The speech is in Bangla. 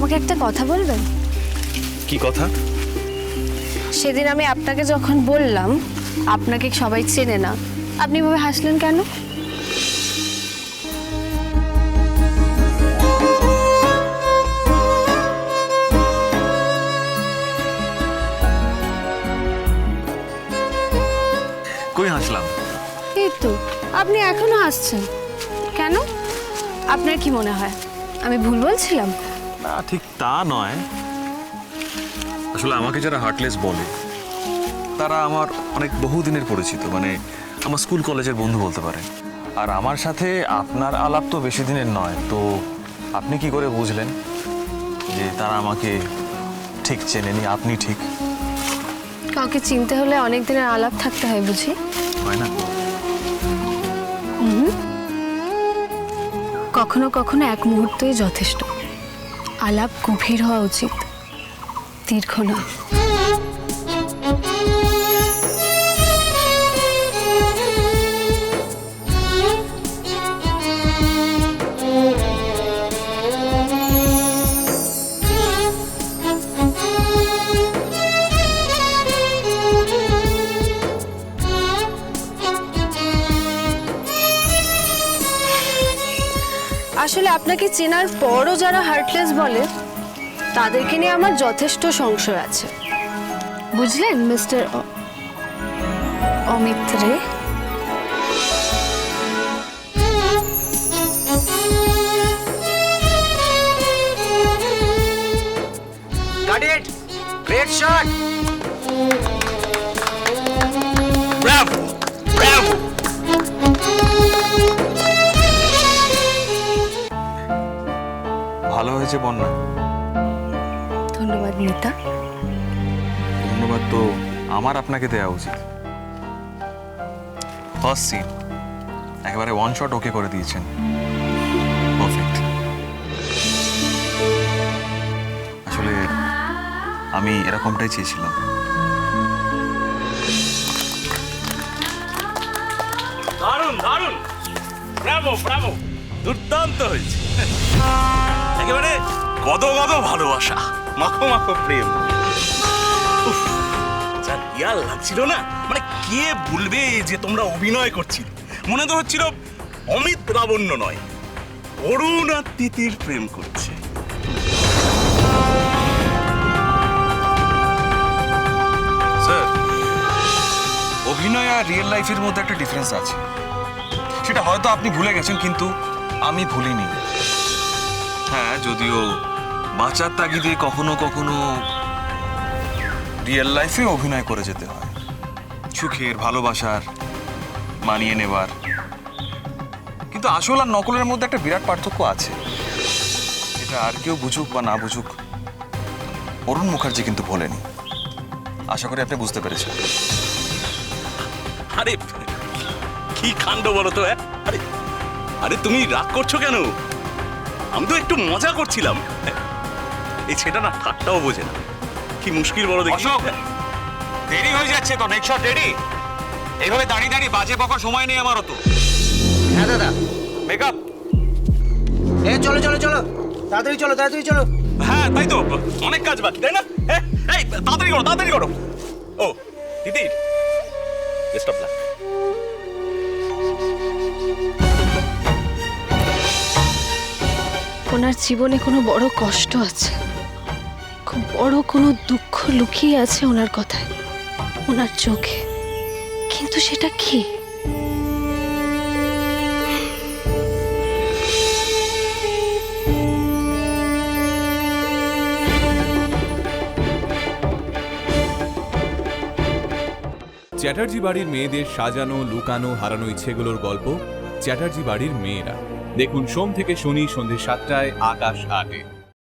আমাকে একটা কথা বলবেন? কি কথা? সেদিন আমি আপনাকে যখন বললাম আপনাকে সবাই চেনে না আপনি ভাবে হাসলেন কেন? কই হাসলাম? এই তো আপনি এখনও হাসছেন। কেন? আপনার কি মনে হয়? আমি ভুল বলছিলাম? না ঠিক তা নয়। আসলে আমাকে যারা হার্টলেস বলে তারা আমার অনেক বহুদিনের পরিচিত মানে আমার স্কুল কলেজের বন্ধু বলতে পারে। আর আমার সাথে আপনার আলাপ তো বেশি দিনের নয় তো আপনি কি করে বুঝলেন যে তারা আমাকে ঠিক চেনেনি আপনি ঠিক? কাউকে চিনতে হলে অনেক দিনের আলাপ থাকতে হয় বুঝি? হয় না? কখনো কখনো এক মুহূর্তই যথেষ্ট। আলাপ গভীর হওয়া উচিত। দীর্ঘ নয় আসলে আপনাকে চেনার পরও যারা হার্টলেস বলে তাদেরকে নিয়ে আমার যথেষ্ট সংশয় আছে বুঝলেন মিস্টার অমিত রে Got it! Great shot! Bravo bravo হয়েছে বন্যা। ধন্যবাদ মিতা ধন্যবাদ তো আমার আপনাকে দেওয়া উচিত। ফার্স্ট সিন একেবারে ওয়ান শট ওকে করে দিয়েছেন। পারফেক্ট আসলে আমি এরকমটাই চেয়েছিলাম। দারুণ দারুণ। ব্রাভো ব্রাভো দুর্দান্ত হয়েছে। একেবারে গদ গদ ভালোবাসা। মাখো মাখো প্রেম। উফ, যা রিয়াল লাগছিল না? মানে কে বলবে যে তোমরা অভিনয় করছিল? মনে তো হচ্ছিল অমিত লাবণ্য নয় অরুণ আর তিতির প্রেম করছে। স্যার অভিনয় আর রিয়েল লাইফের মধ্যে একটা ডিফারেন্স আছে। সেটা হয়তো আপনি ভুলে গেছেন কিন্তু আমি ভুলিনি। হ্যাঁ যদিও বাঁচার তাগিদে কখনো কখনো রিয়েল লাইফে অভিনয় করে যেতে হয়। সুখের, ভালোবাসার, মানিয়ে নেবার। কিন্তু আসল আর নকলের মধ্যে একটা বিরাট পার্থক্য আছে। এটা আর কেউ বুঝুক বা না বুঝুক, অরুণ মুখার্জি কিন্তু ভোলেনি। আশা করি আপনি বুঝতে পেরেছেন। আরে, কি কাণ্ড বলো তো হ্যাঁ? আরে তুমি রাগ করছ কেন? আমি তো একটু মজা করছিলাম। এই ছেলেটা না ঠাট্টাও বোঝে না। কি মুশকিল বলো দেখি। অশোক দেরি হয়ে যাচ্ছে তো নেক্সট শট রেডি এইভাবে দাঁড়িয়ে দাঁড়িয়ে বাজে বকার সময় নেই আমার অত হ্যাঁ দাদা। মেকআপ এ চলো চলো চলো। তাড়াতাড়ি চলো তাড়াতাড়ি চলো। হ্যাঁ তাই তো অনেক কাজ বাকি তাই না? হ্যাঁ এই তাড়াতাড়ি করো তাড়াতাড়ি করো। ও দিদি বেস্ট অফ লাক ওনার জীবনে কোনো বড় কষ্ট আছে। খুব বড় কোনো দুঃখ লুকিয়ে আছে ওনার কথায়, ওনার চোখে। কিন্তু সেটা কি? চ্যাটার্জি বাড়ির মেয়েদের সাজানো, লুকানো, হারানো ইচ্ছেগুলোর গল্প চ্যাটার্জি বাড়ির মেয়েরা। দেখুন সোম থেকে শনি সন্ধ্যে সাতটায় আকাশ আটে